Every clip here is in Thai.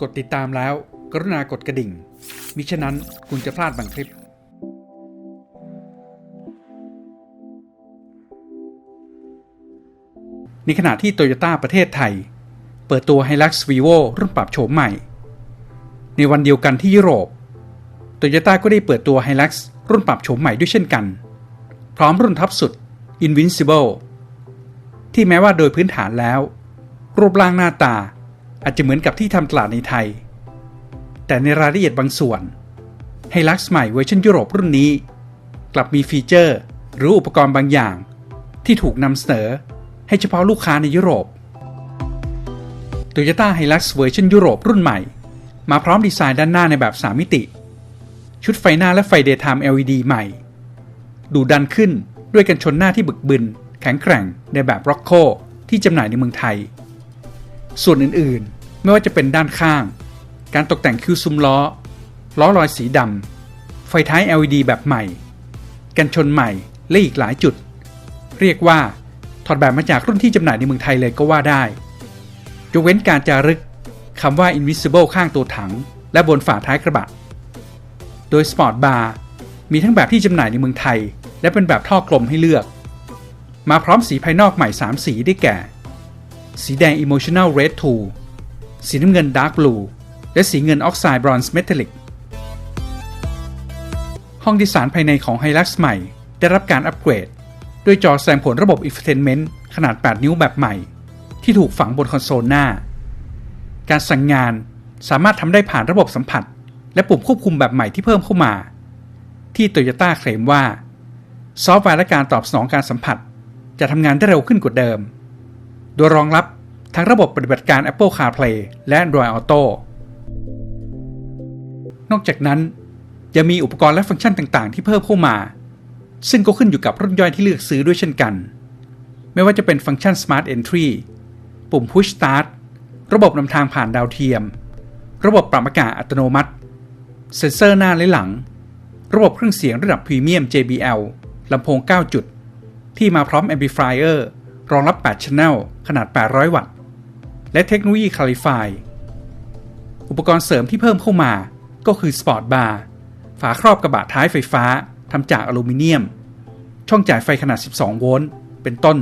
กดติดตามแล้ว กรุณากดกระดิ่ง มิฉะนั้นคุณจะพลาดบางคลิป ในขณะที่โตโยต้าประเทศไทย เปิดตัว Hilux Vivo รุ่นปรับโฉมใหม่ ในวันเดียวกันที่ยุโรปโตโยต้าก็ได้เปิดตัว Hilux รุ่นปรับโฉมใหม่ด้วยเช่นกัน พร้อมรุ่นท็อปสุด Invincible ที่แม้ว่าโดยพื้นฐานแล้ว รูปร่างหน้าตา อาจจะเหมือนกับที่ทำตลาดในไทย แต่ในรายละเอียดบางส่วน Hilux ใหม่เวอร์ชันยุโรปรุ่นนี้ กลับมีฟีเจอร์ หรืออุปกรณ์บางอย่าง ที่ถูกนำเสนอ ให้เฉพาะลูกค้าในยุโรป Toyota Hilux เวอร์ชันยุโรปรุ่นใหม่ มาพร้อมดีไซน์ด้านหน้าในแบบ 3 มิติ ชุดไฟหน้าและไฟ Daytime LED ใหม่ ดูดันขึ้นด้วยกันชนหน้าที่บึกบึน แข็งแกร่งในแบบ r o c k o ที่จำหน่ายในเมืองไทย ส่วนอื่นๆ ไม่ว่าจะเป็นด้านข้าง การตกแต่งคิ้วซุ้มล้อ ล้อลอยสีดำ ไฟท้าย LED แบบใหม่ กันชนใหม่ และอีกหลายจุด เรียกว่า ถอดแบบมาจากรุ่นที่จำหน่ายในเมืองไทยเลยก็ว่าได้ยกเว้นการจารึกคำว่า Invisible ข้างตัวถัง และบนฝาท้ายกระบะ โดย Sport Bar มีทั้งแบบที่จำหน่ายในเมืองไทย และเป็นแบบท่อกลมให้เลือก มาพร้อมสีภายนอกใหม่ 3 สีได้แก่ สีแดง Emotional Red 2 สีน้ำเงิน Dark Blue และสีเงิน Oxide Bronze Metallic ห้องดีไซน์ภายในของ Hilux ใหม่ ได้รับการอัปเกรด ด้วยจอแสดงผลระบบ Infotainment ขนาด 8 นิ้วแบบใหม่ ที่ถูกฝังบนคอนโซลหน้า การสั่งงานสามารถทำได้ผ่านระบบสัมผัส และปุ่มควบคุมแบบใหม่ที่เพิ่มเข้ามา ที่โตโยต้าเคลมว่า ซอฟต์แวร์และการตอบสนองการสัมผัส จะทำงานได้เร็วขึ้นกว่าเดิม โดยรองรับทั้งระบบปฏิบัติการ Apple CarPlay และ Android Auto นอกจากนั้นยังมีอุปกรณ์และฟังก์ชันต่างๆ ที่เพิ่มเข้ามา ซึ่งก็ขึ้นอยู่กับรุ่นย่อยที่เลือกซื้อด้วยเช่นกัน ไม่ว่าจะเป็นฟังก์ชัน Smart Entry ปุ่ม Push Start ระบบนำทางผ่านดาวเทียม ระบบปรับอากาศอัตโนมัติ เซ็นเซอร์หน้าและหลัง ระบบเครื่องเสียงระดับพรีเมียม JBL ลำโพง 9 จุด ที่มาพร้อม Amplifier รองรับ 8 Channel ขนาด 800 วัตต์ และเทคโนโลยี Calify อุปกรณ์เสริมที่เพิ่มเข้ามาก็คือ Sport Bar ฝาครอบกระบะท้ายไฟฟ้าทำจากอลูมิเนียม ช่องจ่ายไฟขนาด 12 โวลต์ เป็นต้น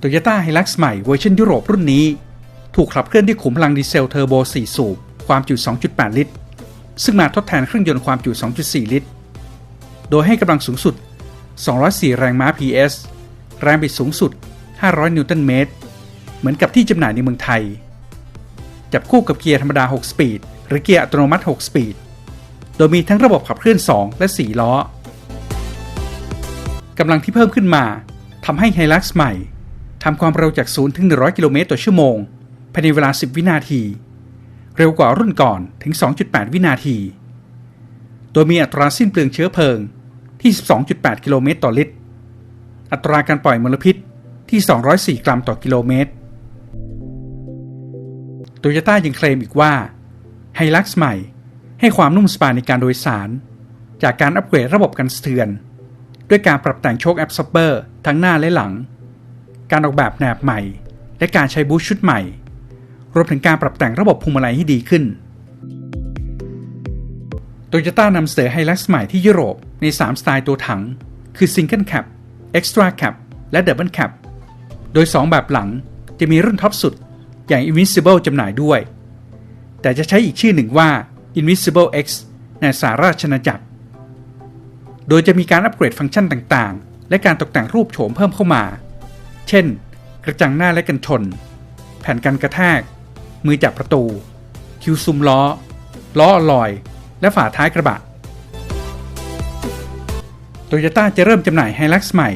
Toyota Hilux ใหม่เวอร์ชันยุโรปรุ่นนี้ ถูกขับเคลื่อนด้วยขุมพลังดีเซลเทอร์โบ 4 สูบ ความจุ 2.8 ลิตร ซึ่งมาทดแทนเครื่องยนต์ความจุ 2.4 ลิตร โดยให้กำลังสูงสุด 204 แรงม้า PS แรงบิดสูงสุด 500 นิวตันเมตร เหมือนกับที่จำหน่ายในเมืองไทย จับคู่กับเกียร์ธรรมดา 6 สปีด หรือเกียร์อัตโนมัติ 6 สปีด โดยมีทั้งระบบขับเคลื่อน 2 และ 4 ล้อกำลังที่เพิ่มขึ้นมาทำให้ Hilux ใหม่ทำความเร็วจาก 0 ถึง 100 กิโลเมตรต่อชั่วโมงภายในเวลา 10 วินาที เร็วกว่ารุ่นก่อนถึง 2.8 วินาที โดยมีอัตราสิ้นเปลืองเชื้อเพลิงที่ 12.8 กิโลเมตรต่อลิตร อัตราการปล่อยมลพิษที่ 204 กรัมต่อกิโลเมตร โตโยต้ายังเคลมอีกว่า Hilux ใหม่ให้ความนุ่มสบายในการโดยสาร จากการอัปเกรดระบบกันสะเทือน ด้วยการปรับแต่งโชคแอปซับเบอร์ทั้งหน้าและหลัง การออกแบบแหนบใหม่ และการใช้บูชชุดใหม่ รวมถึงการปรับแต่งระบบพวงมาลัยให้ดีขึ้นโตโยต้านำเสนอไฮลักซ์ใหม่ที่ยุโรปใน 3 สไตล์ตัวถัง คือ Single Cab Extra Cab และ Double Cab โดย 2 แบบหลังจะมีรุ่นท็อปสุดอย่าง Invincible จำหน่ายด้วย แต่จะใช้อีกชื่อหนึ่งว่า Invisible X ในสหราชอาณาจักร โดยจะมีการอัปเกรดฟังก์ชันต่างๆ และการตกแต่งรูปโฉมเพิ่มเข้ามา เช่น กระจังหน้าและกันชน แผ่นกันกระแทก มือจับประตู คิวซุมล้อ ล้ออลอย และฝาท้ายกระบะ โตโยต้าจะเริ่มจำหน่ายไฮลักซ์ใหม่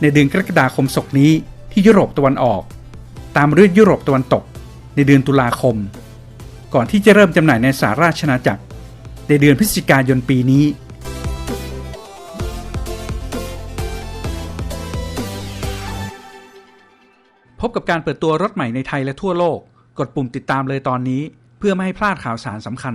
ในเดือนกรกฎาคมศกนี้ที่ยุโรปตะวันออก ตามด้วยยุโรปตะวันตก ในเดือนตุลาคม ก่อนที่จะเริ่มจำหน่ายในสหราชอาณาจักร ในเดือนพฤศจิกายนปีนี้ พบกับการเปิดตัวรถใหม่ในไทยและทั่วโลก กดปุ่มติดตามเลยตอนนี้ เพื่อไม่ให้พลาดข่าวสารสำคัญ